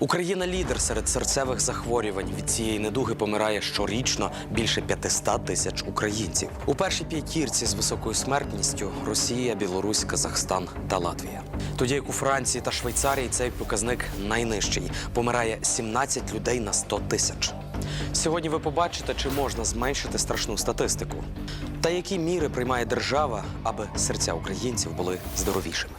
Україна лідер серед серцевих захворювань. Від цієї недуги помирає щорічно більше 500 тисяч українців. У першій п'ятірці з високою смертністю Росія, Білорусь, Казахстан та Латвія. Тоді як у Франції та Швейцарії цей показник найнижчий помирає 17 людей на 100 тисяч. Сьогодні ви побачите, чи можна зменшити страшну статистику, та які міри приймає держава, аби серця українців були здоровішими.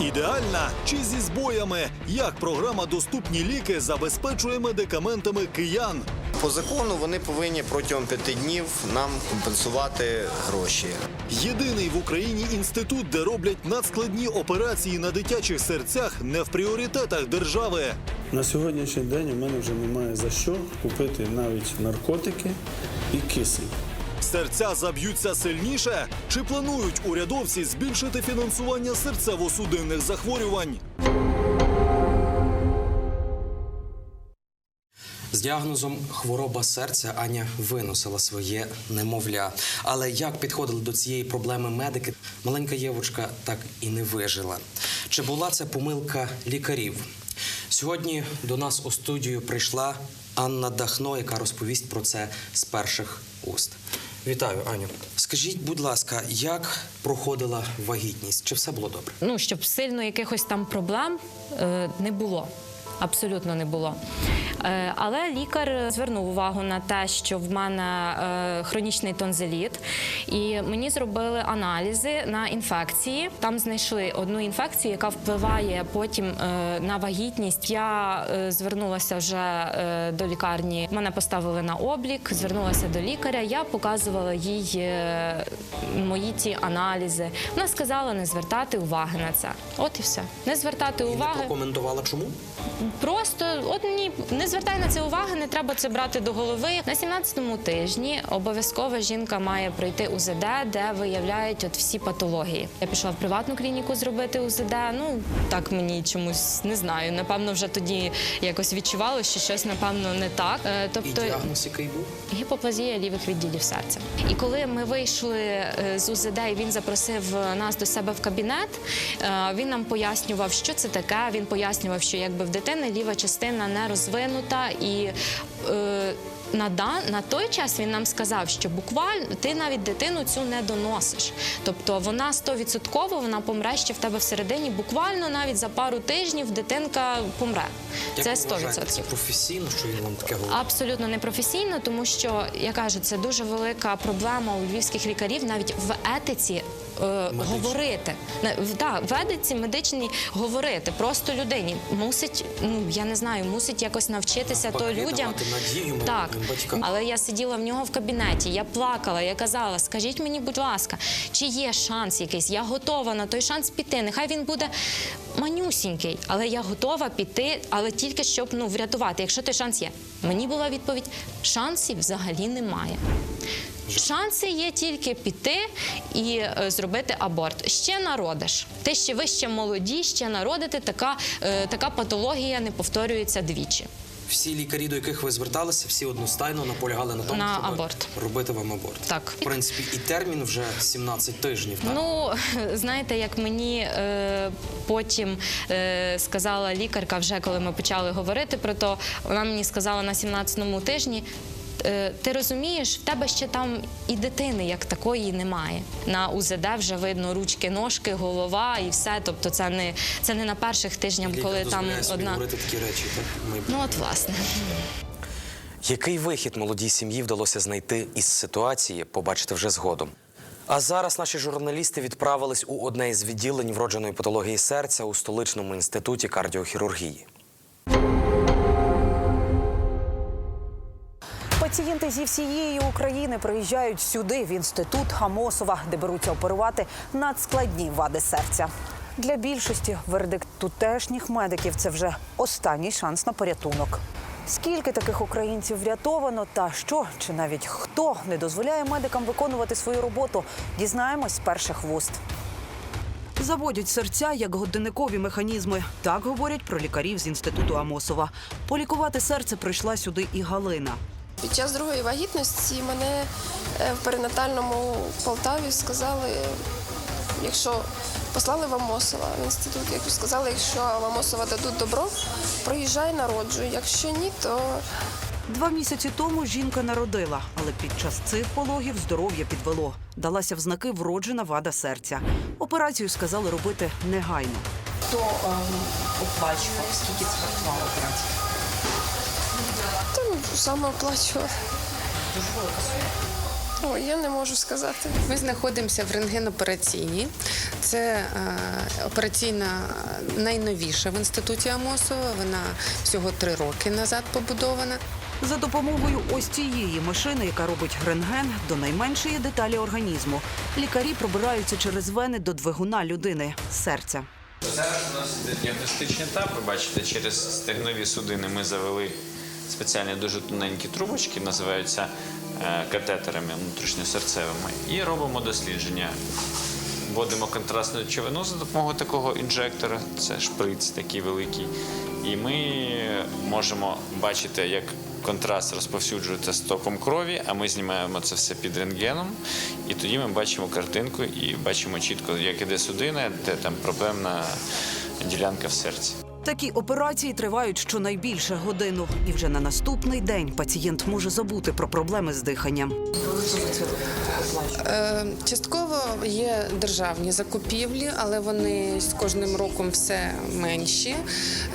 Ідеальна чи зі збоями? Як програма Доступні ліки забезпечує медикаментами киян? По закону вони повинні протягом п'яти днів нам компенсувати гроші. Єдиний в Україні інститут, де роблять надскладні операції на дитячих серцях, не в пріоритетах держави. На сьогоднішній день у мене вже немає за що купити навіть наркотики і кисень. Серця заб'ються сильніше? Чи планують урядовці збільшити фінансування серцево-судинних захворювань? З діагнозом хвороба серця Аня виносила своє немовля. Але як підходили до цієї проблеми медики, маленька Євочка так і не вижила. Чи була це помилка лікарів? Сьогодні до нас у студію прийшла Анна Дахно, яка розповість про це з перших уст. Вітаю, Аню. Скажіть, будь ласка, як проходила вагітність? Чи все було добре? ну, щоб сильно якихось там проблем е, не було. Абсолютно не було. Е, але лікар звернув увагу на те, що в мене е, хронічний тонзиліт, і мені зробили аналізи на інфекції. Там знайшли одну інфекцію, яка впливає потім е, на вагітність. Я звернулася вже до лікарні. Мене поставили на облік, звернулася до лікаря. Я показувала їй мої ці аналізи. Вона сказала не звертати уваги на це. От і все. Не звертати І не прокоментувала чому? Просто от ні, не звертай на це уваги, не треба це брати до голови. На 17-му тижні обов'язково жінка має пройти УЗД, де виявляють от всі патології. Я пішла в приватну клініку зробити УЗД. Ну так мені чомусь не знаю. Напевно, вже тоді якось відчувало, що щось напевно не так. Е, І Тобто діагноз який був? гіпоплазія лівих відділів серця. І коли ми вийшли е, з УЗД, і він запросив нас до себе в кабінет. е, Він нам пояснював, що це таке. Він пояснював, що якби в дитини ліва частина не розвинута і. е, На, дан, на той час він нам сказав, що буквально ти навіть дитину цю не доносиш. Тобто вона 100% вона помре ще в тебе всередині. Буквально навіть за пару тижнів дитинка помре. Як Це ви вважаєте, 100%. Це професійно, що він вам таке говорить? Абсолютно непрофесійно, тому що я кажу, це дуже велика проблема у львівських лікарів навіть в етиці. Е, Говорити Не, в- да, в етиці медичній говорити просто людині мусить, ну я не знаю, мусить якось навчитися то людям. надію так, батькам. але я сиділа в нього в кабінеті, я плакала, я казала: скажіть мені, будь ласка, чи є шанс якийсь? Я готова на той шанс піти. Нехай він буде манюсінький, але я готова піти, але тільки щоб ну врятувати, якщо той шанс є. Мені була відповідь: шансів взагалі немає. Шанси є тільки піти і е, зробити аборт. Ще народиш. Ти ще ви ще молоді, ще народити. Така, е, така патологія не повторюється двічі. Всі лікарі, до яких ви зверталися, всі одностайно наполягали на тому, На щоб аборт. робити вам аборт. Так. В принципі, і термін вже 17 тижнів. Так? Ну, знаєте, як мені е, потім е, сказала лікарка, вже коли ми почали говорити про то, вона мені сказала на 17-му тижні. Е, Ти розумієш, в тебе ще там і дитини як такої немає. На УЗД вже видно ручки, ножки, голова і все. Тобто, це не це не на перших тижнях, Лікар коли там собі одна. говорити такі речі. Так? Ми- Ну от власне. Який вихід молодій сім'ї вдалося знайти із ситуації, побачите вже згодом. А зараз наші журналісти відправились у одне із відділень вродженої патології серця у столичному інституті кардіохірургії. Пацієнти зі всієї України приїжджають сюди, в інститут Хамосова, де беруться оперувати надскладні вади серця. Для більшості вердикт тутешніх медиків це вже останній шанс на порятунок. Скільки таких українців врятовано, та що чи навіть хто не дозволяє медикам виконувати свою роботу, дізнаємось з перших вуст. Заводять серця як годинникові механізми. Так говорять про лікарів з інституту Амосова. Полікувати серце прийшла сюди і Галина. Під час другої вагітності мене е, в перинатальному Полтаві сказали, якщо послали в Амосова в інститут, як сказали, якщо в Амосова дадуть добро, проїжджай, народжуй. Якщо ні, то Два місяці тому жінка народила, але під час цих пологів здоров'я підвело. Далася в знаки вроджена вада серця. Операцію сказали робити негайно. Хто ем, оплачував? Скільки це операція? Саме оплачував. Ой, я не можу сказати. Ми знаходимося в рентгенопераційній. Це е, операційна найновіша в інституті Амосова. Вона всього три роки назад побудована. За допомогою ось цієї машини, яка робить рентген до найменшої деталі організму, лікарі пробираються через вени до двигуна людини серця. Зараз у нас іде діагностичний етап. Ви бачите, через стегнові судини ми завели спеціальні дуже тоненькі трубочки, називаються е, катетерами внутрішньосерцевими, і робимо дослідження. Вводимо контрастну речовину за допомогою такого інжектора, це шприц такий великий. І ми можемо бачити, як контраст розповсюджується з током крові, а ми знімаємо це все під рентгеном. І тоді ми бачимо картинку і бачимо чітко, як іде судина, де там проблемна ділянка в серці. Такі операції тривають щонайбільше годину, і вже на наступний день пацієнт може забути про проблеми з диханням. Е, частково є державні закупівлі, але вони з кожним роком все менші.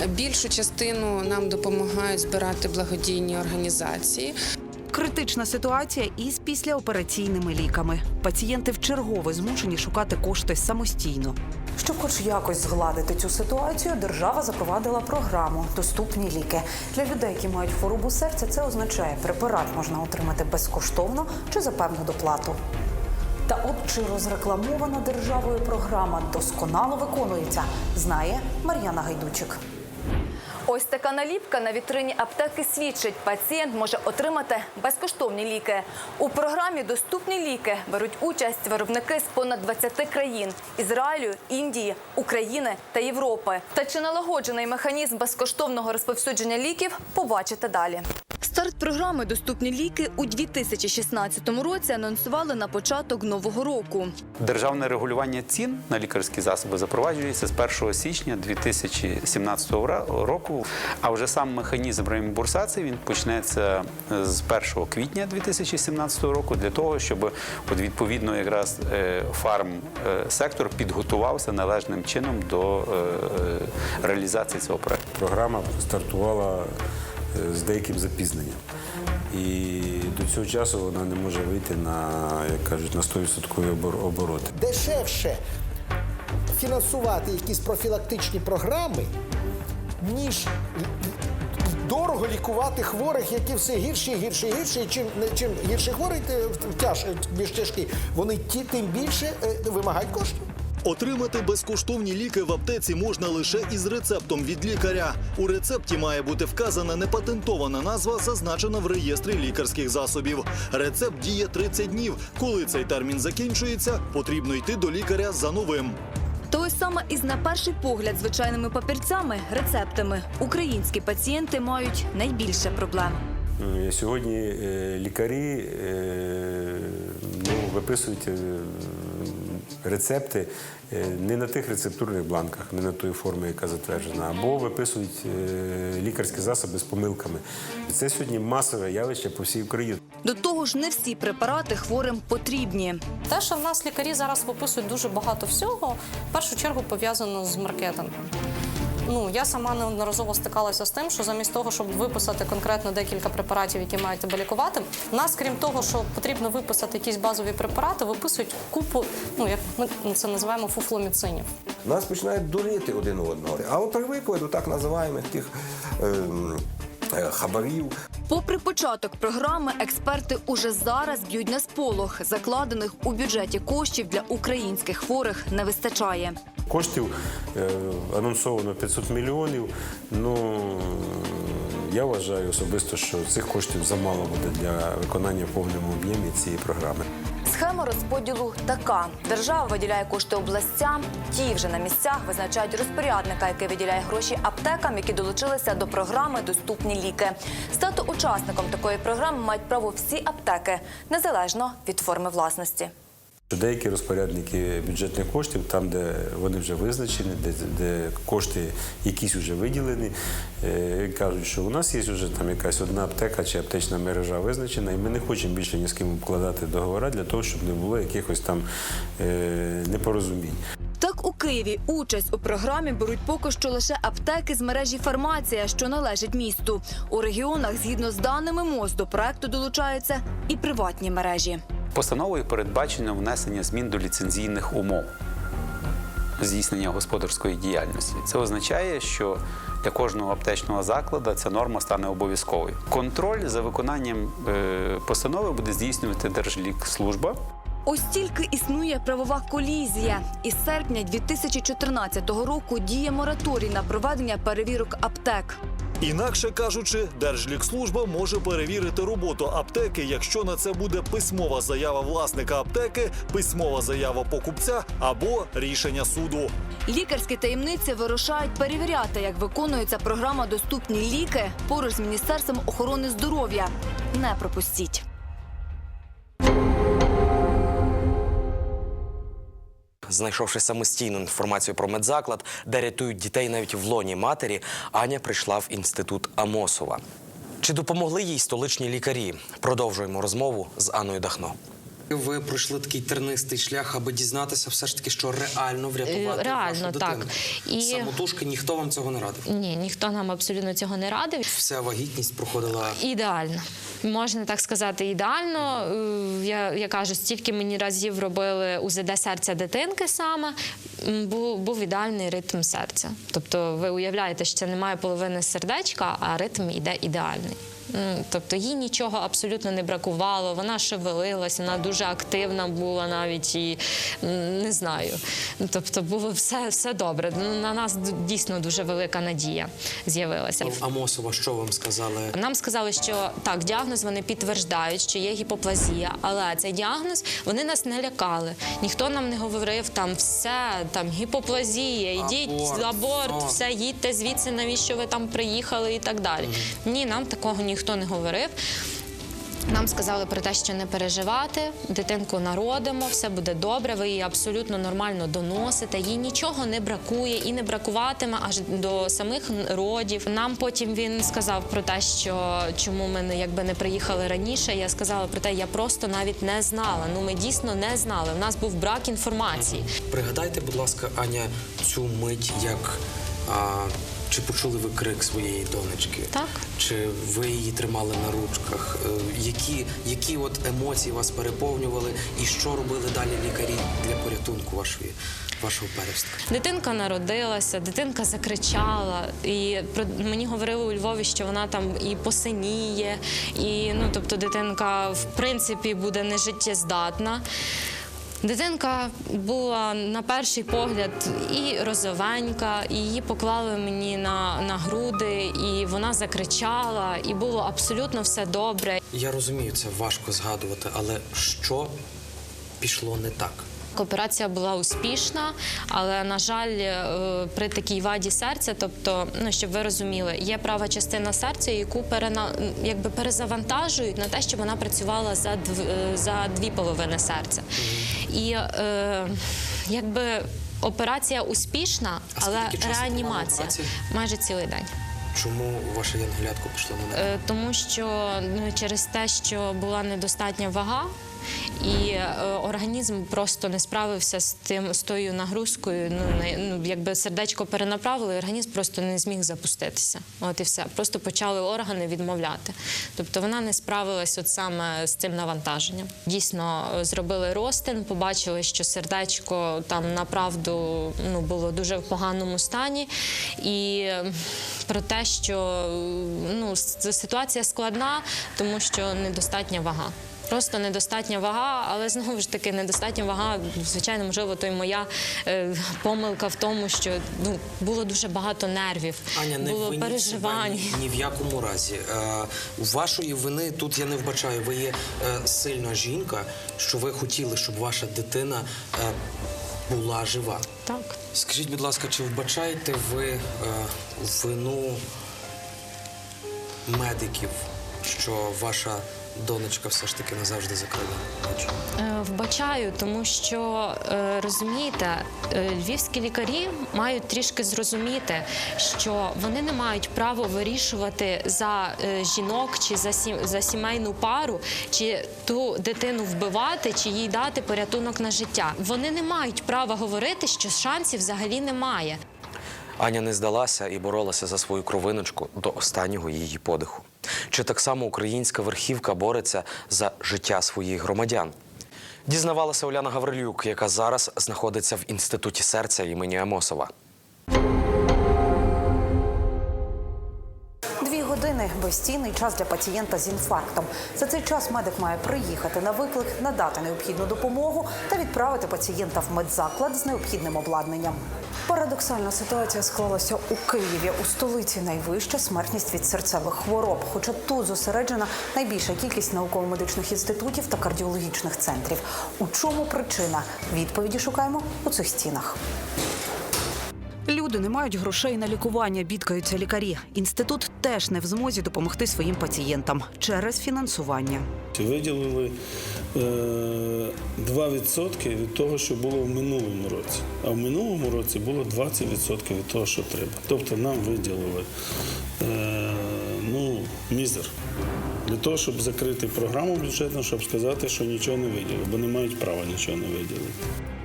Більшу частину нам допомагають збирати благодійні організації. Критична ситуація із післяопераційними ліками. Пацієнти вчергове змушені шукати кошти самостійно. Щоб хоч якось згладити цю ситуацію, держава запровадила програму Доступні ліки для людей, які мають хворобу серця. Це означає, препарат можна отримати безкоштовно чи за певну доплату. Та от чи розрекламована державою програма досконало виконується, знає Мар'яна Гайдучик. Ось така наліпка на вітрині аптеки свідчить, пацієнт може отримати безкоштовні ліки. У програмі Доступні ліки беруть участь виробники з понад 20 країн Ізраїлю, Індії, України та Європи. Та чи налагоджений механізм безкоштовного розповсюдження ліків, побачите далі. Старт програми Доступні ліки у 2016 році анонсували на початок нового року. Державне регулювання цін на лікарські засоби запроваджується з 1 січня 2017 ра- року. А вже сам механізм реімбурсації він почнеться з 1 квітня 2017 року для того, щоб от відповідно якраз е, фарм-сектор підготувався належним чином до е, е, реалізації цього проекту. Програма стартувала е, з деяким запізненням. І до цього часу вона не може вийти на, як кажуть, на 100% обороти. дешевше фінансувати якісь профілактичні програми, ніж дорого лікувати хворих, які все гірше, гірше, гірше. І чим, чим гірше хворий, тяж, більш тяжкий, вони ті тим більше е, вимагають коштів. Отримати безкоштовні ліки в аптеці можна лише із рецептом від лікаря. У рецепті має бути вказана непатентована назва, зазначена в реєстрі лікарських засобів. Рецепт діє 30 днів. Коли цей термін закінчується, потрібно йти до лікаря за новим. То ось саме із на перший погляд звичайними папірцями, рецептами українські пацієнти мають найбільше проблем. Е, Сьогодні е, лікарі е, ну, виписують рецепти е, не на тих рецептурних бланках, не на тої форми, яка затверджена, або виписують е, лікарські засоби з помилками. Це сьогодні масове явище по всій Україні. До того ж, не всі препарати хворим потрібні. Те, що в нас лікарі зараз виписують дуже багато всього, в першу чергу пов'язано з маркетингом. Ну, я сама неодноразово стикалася з тим, що замість того, щоб виписати конкретно декілька препаратів, які мають тебе лікувати, нас, крім того, що потрібно виписати якісь базові препарати, виписують купу, ну як ми це називаємо фуфломіцинів. Нас починають дурити один одного. А от привикли до так називаємо тих е, е, хабарів. Попри початок програми, експерти уже зараз б'ють на сполох. Закладених у бюджеті коштів для українських хворих не вистачає. Коштів е, анонсовано 500 мільйонів. Ну Я вважаю особисто, що цих коштів замало буде для виконання в повному об'ємі цієї програми. Схема розподілу така: держава виділяє кошти областям, ті вже на місцях визначають розпорядника, який виділяє гроші аптекам, які долучилися до програми Доступні ліки. Стати учасником такої програми мають право всі аптеки, незалежно від форми власності. Деякі розпорядники бюджетних коштів, там, де вони вже визначені, де, де кошти якісь вже виділені, е, кажуть, що у нас є вже там якась одна аптека чи аптечна мережа визначена, і ми не хочемо більше ні з ким вкладати договори для того, щоб не було якихось там е, непорозумінь. Так у Києві участь у програмі беруть поки що лише аптеки з мережі фармація, що належить місту. У регіонах, згідно з даними МОЗ, до проекту долучаються і приватні мережі. Постановою передбачено внесення змін до ліцензійних умов здійснення господарської діяльності. Це означає, що для кожного аптечного закладу ця норма стане обов'язковою. Контроль за виконанням е, постанови буде здійснювати Держлікслужба. Ось тільки існує правова колізія. Із серпня 2014 року діє мораторій на проведення перевірок аптек. Інакше кажучи, Держлікслужба може перевірити роботу аптеки, якщо на це буде письмова заява власника аптеки, письмова заява покупця або рішення суду. Лікарські таємниці вирушають перевіряти, як виконується програма Доступні ліки поруч з міністерством охорони здоров'я. Не пропустіть. Знайшовши самостійну інформацію про медзаклад, де рятують дітей навіть в лоні матері, Аня прийшла в інститут Амосова. Чи допомогли їй столичні лікарі? Продовжуємо розмову з Анною Дахно. Ви пройшли такий тернистий шлях, аби дізнатися все ж таки, що реально врятувати Е, реально, вашу так. дитину. І- Самотужки ніхто вам цього не радив. Ні, ніхто нам абсолютно цього не радив. Вся вагітність проходила Ідеально. Можна так сказати, ідеально. Е, Я, я кажу, стільки мені разів робили УЗД серця дитинки саме, був, був ідеальний ритм серця. Тобто ви уявляєте, що це немає половини сердечка, а ритм іде ідеальний. Тобто їй нічого абсолютно не бракувало, вона шевелилась, вона дуже активна була навіть і не знаю. Тобто було все, все добре. Ну, На нас дійсно дуже велика надія з'явилася. в Амосова. Що вам сказали? Нам сказали, що так, діагноз вони підтверждають, що є гіпоплазія, але цей діагноз вони нас не лякали. Ніхто нам не говорив там все, там гіпоплазія, йдіть Аборт, аборт, все, їдьте звідси, навіщо ви там приїхали і так далі. Ні, нам такого ніхто не говорив. Нам сказали про те, що не переживати, дитинку народимо, все буде добре. Ви її абсолютно нормально доносите. Їй нічого не бракує і не бракуватиме аж до самих родів. Нам потім він сказав про те, що чому ми якби не приїхали раніше. Я сказала про те, я просто навіть не знала. Ну ми дійсно не знали. У нас був брак інформації. Пригадайте, будь ласка, Аня, цю мить, як а, чи почули ви крик своєї донечки? Так. Чи ви її тримали на ручках? Е, Які, які от емоції вас переповнювали, і що робили далі лікарі для порятунку вашої, вашого перевстка? Дитинка народилася, дитинка закричала, і про мені говорили у Львові, що вона там і посиніє, і ну тобто дитинка в принципі буде нежиттєздатна. Дитинка була на перший погляд і розовенька, і її поклали мені на, на груди, і вона закричала, і було абсолютно все добре. Я розумію, це важко згадувати, але що пішло не так? Операція була успішна, але на жаль, е, при такій ваді серця, тобто, ну щоб ви розуміли, є права частина серця, яку перена, якби перезавантажують на те, щоб вона працювала за дв, е, за дві половини серця. І е, якби операція успішна, але реанімація майже цілий день. Чому ваше янголятко пішло на неї? Е, Тому що ну, через те, що була недостатня вага, і е, організм просто не справився з тим з тою нагрузкою. Ну, ну якби сердечко перенаправили, організм просто не зміг запуститися. От і все. Просто почали органи відмовляти. Тобто вона не справилась от саме з цим навантаженням. Дійсно, е, зробили розтин, побачили, що сердечко там направду ну, було дуже в поганому стані. І про те, що е, ну, ситуація складна, тому що недостатня вага. Просто недостатня вага, але знову ж таки недостатня вага. Звичайно, можливо, то й моя е, помилка в тому, що ну було дуже багато нервів, Аня, не було переживань. ні, ні в якому разі. Е, у вашої вини тут я не вбачаю. Ви є е, сильна жінка, що ви хотіли, щоб ваша дитина е, була жива. Так. Скажіть, будь ласка, чи вбачаєте ви е, вину медиків, що ваша донечка все ж таки назавжди закрила очі? Е, Вбачаю, тому що е, розумієте, е, львівські лікарі мають трішки зрозуміти, що вони не мають права вирішувати за жінок чи за сім, за сімейну пару, чи ту дитину вбивати, чи їй дати порятунок на життя. Вони не мають права говорити, що шансів взагалі немає. Аня не здалася і боролася за свою кровиночку до останнього її подиху. Чи так само українська верхівка бореться за життя своїх громадян? Дізнавалася Оляна Гаврилюк, яка зараз знаходиться в інституті серця імені Амосова. Години безцінний час для пацієнта з інфарктом. За цей час медик має приїхати на виклик, надати необхідну допомогу та відправити пацієнта в медзаклад з необхідним обладнанням. Парадоксальна ситуація склалася у Києві. У столиці найвища смертність від серцевих хвороб. Хоча тут зосереджена найбільша кількість науково-медичних інститутів та кардіологічних центрів. У чому причина? Відповіді шукаємо у цих стінах. Люди не мають грошей на лікування, бідкаються лікарі. Інститут теж не в змозі допомогти своїм пацієнтам через фінансування. Виділили е, 2% від того, що було в минулому році. А в минулому році було 20% від того, що треба. Тобто нам виділили е, ну, мізер. Для того, щоб закрити програму бюджетну, щоб сказати, що нічого не виділили, бо не мають права нічого не виділити.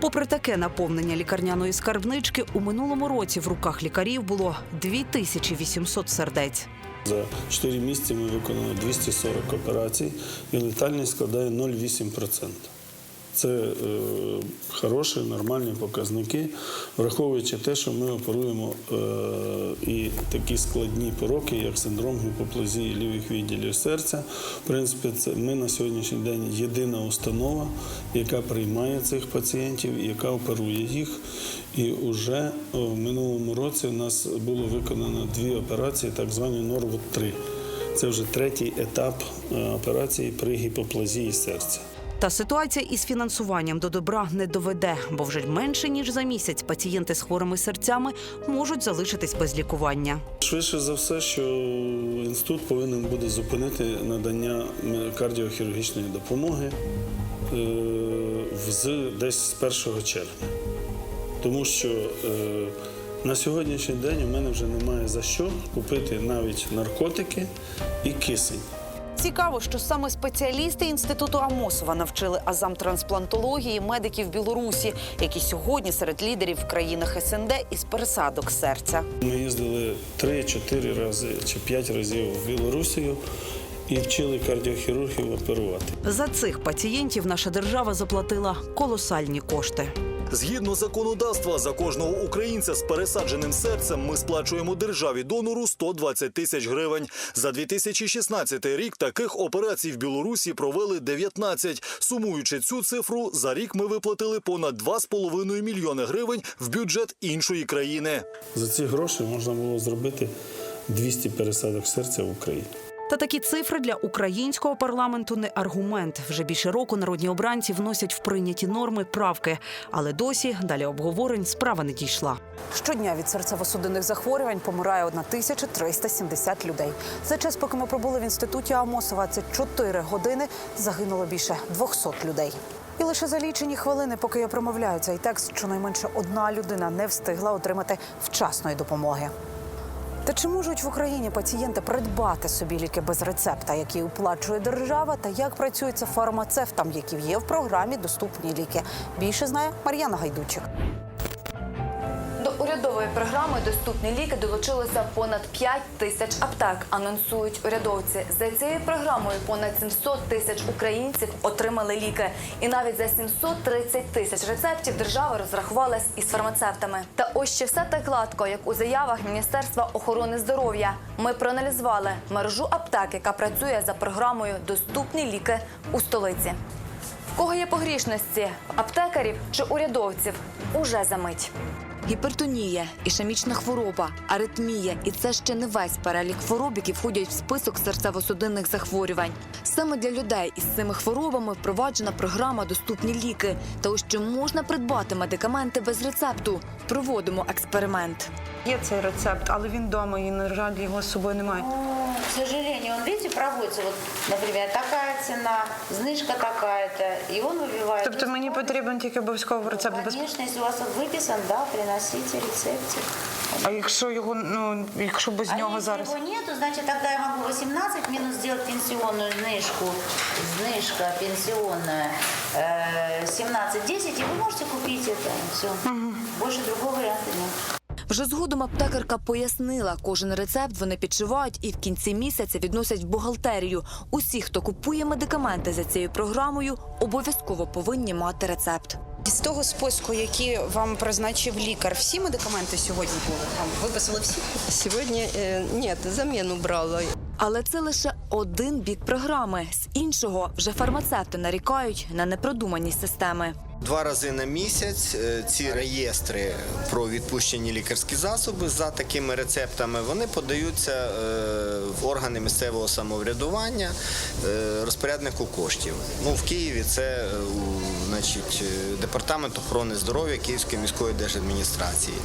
Попри таке наповнення лікарняної скарбнички, у минулому році в руках лікарів було 2800 сердець. За 4 місяці ми виконали 240 операцій, і летальність складає 0,8%. Це е, хороші, нормальні показники, враховуючи те, що ми оперуємо е, і такі складні пороки, як синдром гіпоплазії лівих відділів серця. В принципі, це ми на сьогоднішній день єдина установа, яка приймає цих пацієнтів, яка оперує їх. І вже в минулому році у нас було виконано дві операції, так звані Норвуд 3 Це вже третій етап е, операції при гіпоплазії серця. Та ситуація із фінансуванням до добра не доведе, бо вже менше ніж за місяць пацієнти з хворими серцями можуть залишитись без лікування. Швидше за все, що інститут повинен буде зупинити надання кардіохірургічної допомоги е, з десь з 1 червня. Тому що е, на сьогоднішній день у мене вже немає за що купити навіть наркотики і кисень. Цікаво, що саме спеціалісти інституту Амосова навчили азам трансплантології медиків Білорусі, які сьогодні серед лідерів в країнах СНД із пересадок серця. Ми їздили 3-4 рази чи 5 разів в Білорусію і вчили кардіохірургів оперувати. За цих пацієнтів наша держава заплатила колосальні кошти. Згідно законодавства, за кожного українця з пересадженим серцем ми сплачуємо державі донору 120 тисяч гривень. За 2016 рік таких операцій в Білорусі провели 19. Сумуючи цю цифру, за рік ми виплатили понад 2,5 мільйони гривень в бюджет іншої країни. За ці гроші можна було зробити 200 пересадок серця в Україні. Та такі цифри для українського парламенту не аргумент. Вже більше року народні обранці вносять в прийняті норми правки, але досі далі обговорень справа не дійшла. Щодня від серцево-судинних захворювань помирає 1370 людей. За час, поки ми пробули в інституті Амосова, це 4 години загинуло більше 200 людей. І лише за лічені хвилини, поки я промовляю цей текст, щонайменше одна людина не встигла отримати вчасної допомоги. Та чи можуть в Україні пацієнти придбати собі ліки без рецепта, які оплачує держава, та як працюється фармацевтам, які є в програмі Доступні ліки? Більше знає Мар'яна Гайдучик. До урядової програми доступні ліки долучилося понад 5 тисяч аптек. Анонсують урядовці. За цією програмою понад 700 тисяч українців отримали ліки. І навіть за 730 тисяч рецептів держава розрахувалась із фармацевтами. Та ось ще все так гладко, як у заявах Міністерства охорони здоров'я. Ми проаналізували мережу аптек, яка працює за програмою Доступні ліки у столиці. В кого є погрішності аптекарів чи урядовців? Уже за мить. Гіпертонія, ішемічна хвороба, аритмія, і це ще не весь перелік хвороб, які входять в список серцево-судинних захворювань. Саме для людей із цими хворобами впроваджена програма Доступні ліки. Та ось чи можна придбати медикаменти без рецепту? Проводимо експеримент. Є цей рецепт, але він вдома і, на жаль, його з собою немає. К сожалению, он, видите, проводится, вот, например, такая цена, знижка такая-то, и он выбивает. Тобто мені потрібен тільки обов'язково рецепт без. Конечно, если у вас он выписан, да, приносите рецептик. А якщо його, ну якщо без а нього если зараз. его нету, значит, тогда я могу 18 минус сделать пенсионную знижку, знижка пенсионная, э, 17-10, и вы можете купить это, все. Больше другого варианта нет. Вже згодом аптекарка пояснила, кожен рецепт вони підшивають і в кінці місяця відносять в бухгалтерію. Усі, хто купує медикаменти за цією програмою, обов'язково повинні мати рецепт. З того списку, який вам призначив лікар, всі медикаменти сьогодні були? Вам виписали всі? Сьогодні е, ні, заміну брала. Але це лише один бік програми. З іншого вже фармацевти нарікають на непродумані системи. Два рази на місяць е, ці реєстри про відпущені лікарські засоби за такими рецептами вони подаються е, в органи місцевого самоврядування е, розпоряднику коштів. Ну в Києві це значить, департамент охорони здоров'я Київської міської держадміністрації.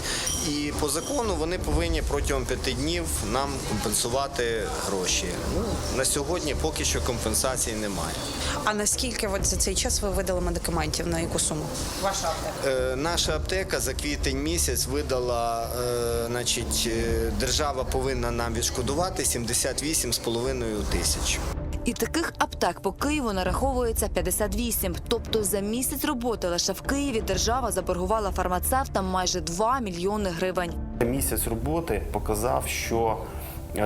І по закону вони повинні протягом п'яти днів нам компенсувати гроші. Ну на сьогодні поки що компенсації немає. А наскільки от за цей час ви видали медикаментів на яку суму? Ваша аптека. Е, Наша аптека за квітень місяць видала, е, значить, е, держава повинна нам відшкодувати 78,5 тисяч. І таких аптек по Києву нараховується 58. Тобто за місяць роботи лише в Києві держава заборгувала фармацевтам майже 2 мільйони гривень. Місяць роботи показав, що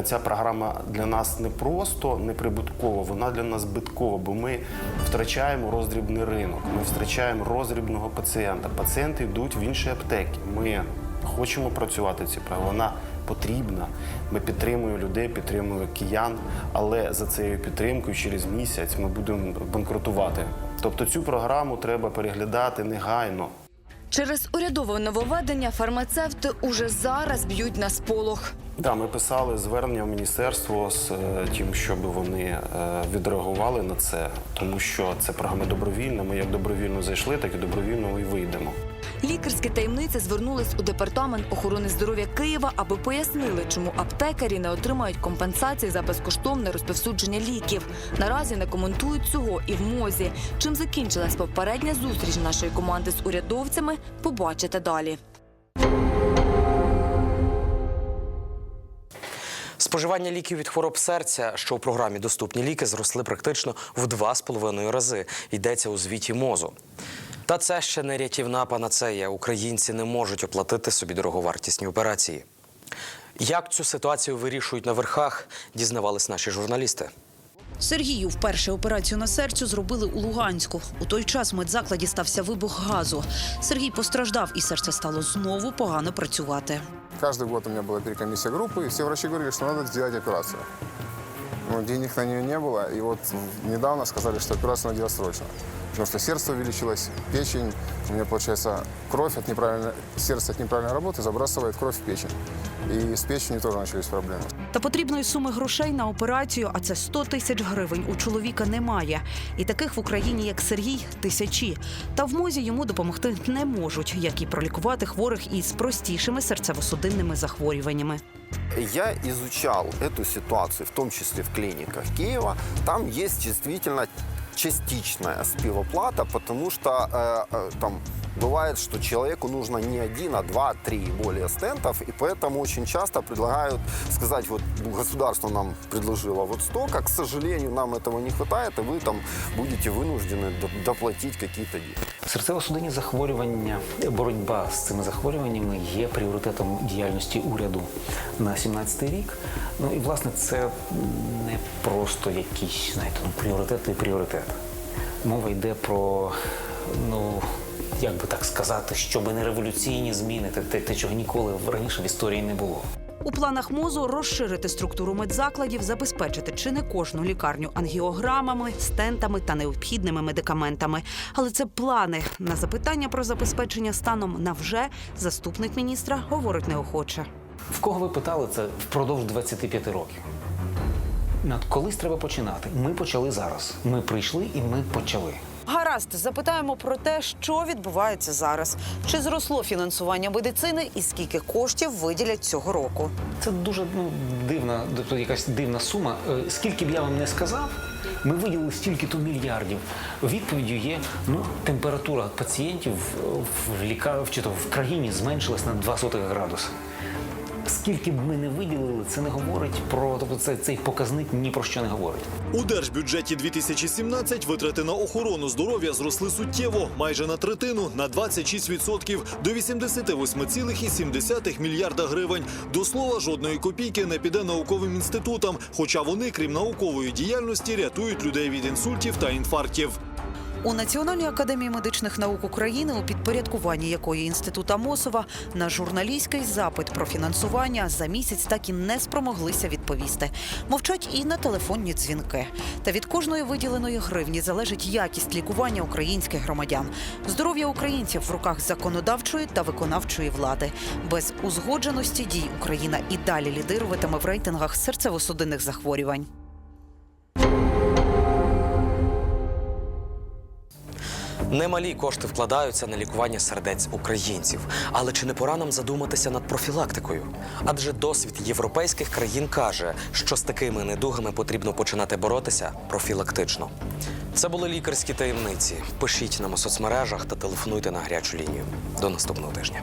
ця програма для нас не просто неприбуткова, вона для нас збиткова, бо ми втрачаємо роздрібний ринок, ми втрачаємо роздрібного пацієнта. Пацієнти йдуть в інші аптеки. Ми хочемо працювати цій програмі. Вона потрібна. Ми підтримуємо людей, підтримуємо киян, але за цією підтримкою через місяць ми будемо банкрутувати. Тобто цю програму треба переглядати негайно. Через урядове нововведення фармацевти уже зараз б'ють на сполох. Да, ми писали звернення в міністерство з е, тим, щоб вони е, відреагували на це, тому що це програма добровільна. Ми як добровільно зайшли, так і добровільно і вийдемо. Лікарські таємниці звернулись у департамент охорони здоров'я Києва, аби пояснили, чому аптекарі не отримають компенсації за безкоштовне розповсюдження ліків. Наразі не коментують цього і в мозі. Чим закінчилась попередня зустріч нашої команди з урядовцями, побачите далі. Споживання ліків від хвороб серця, що у програмі доступні ліки, зросли практично в два з половиною рази. Йдеться у звіті мозу. Та це ще не рятівна панацея. Українці не можуть оплатити собі дороговартісні операції. Як цю ситуацію вирішують на верхах, дізнавались наші журналісти. Сергію вперше операцію на серцю зробили у Луганську. У той час в медзакладі стався вибух газу. Сергій постраждав, і серце стало знову погано працювати. Каждый год у меня была перекомиссия группы, и все врачи говорили, что надо сделать операцию. Но денег на нее не было, и вот недавно сказали, что операцию надо делать срочно. Потому что сердце увеличилось, печень, у меня получается кровь от неправильной, сердце от неправильной работы забрасывает кровь в печень. И с печенью тоже начались проблемы. Та потрібної суми грошей на операцію, а це 100 тисяч гривень, у чоловіка немає. І таких в Україні, як Сергій, тисячі. Та в мозі йому допомогти не можуть, як і пролікувати хворих із простішими серцево-судинними захворюваннями. Я изучал эту ситуацию, в том числе в клиниках Киева. Там есть действительно частичная спивоплата, потому что э, э, там Бывает, что человеку нужно не один, а два, три и более стентов, и поэтому очень часто предлагают сказать, вот государство нам предложило вот столько, к сожалению, нам этого не хватает, и вы там будете вынуждены до- доплатить какие-то деньги. Серцево-судинні захворювання, боротьба з цими захворюваннями є пріоритетом діяльності уряду на 17-й рік. Ну і власне це не просто якийсь знаєте, ну, пріоритет і пріоритет. Мова йде про, ну як би так сказати, щоб не революційні зміни, те, те, те, чого ніколи раніше в історії не було. У планах мозу розширити структуру медзакладів, забезпечити чи не кожну лікарню ангіограмами, стентами та необхідними медикаментами. Але це плани. На запитання про забезпечення станом на вже заступник міністра говорить неохоче. В кого ви питали це впродовж 25 років? От Колись треба починати. Ми почали зараз. Ми прийшли і ми почали. Гаразд, запитаємо про те, що відбувається зараз. Чи зросло фінансування медицини і скільки коштів виділять цього року? Це дуже ну, дивна, тобто якась дивна сума. Е, Скільки б я вам не сказав, ми виділили стільки-то мільярдів. Відповіддю є ну, температура пацієнтів в лікар... чи то в країні зменшилась на 2 сотих градуса. Скільки б ми не виділили, це не говорить про тобто це, цей показник ні про що не говорить. У держбюджеті 2017 витрати на охорону здоров'я зросли суттєво, майже на третину, на 26% до 88,7 мільярда гривень. До слова, жодної копійки не піде науковим інститутам, хоча вони, крім наукової діяльності, рятують людей від інсультів та інфарктів. У Національній академії медичних наук України, у підпорядкуванні якої інститут Амосова, на журналістський запит про фінансування за місяць так і не спромоглися відповісти. Мовчать і на телефонні дзвінки. Та від кожної виділеної гривні залежить якість лікування українських громадян. Здоров'я українців в руках законодавчої та виконавчої влади. Без узгодженості дій Україна і далі лідируватиме в рейтингах серцево-судинних захворювань. Немалі кошти вкладаються на лікування сердець українців. Але чи не пора нам задуматися над профілактикою? Адже досвід європейських країн каже, що з такими недугами потрібно починати боротися профілактично. Це були лікарські таємниці. Пишіть нам у соцмережах та телефонуйте на гарячу лінію. До наступного тижня.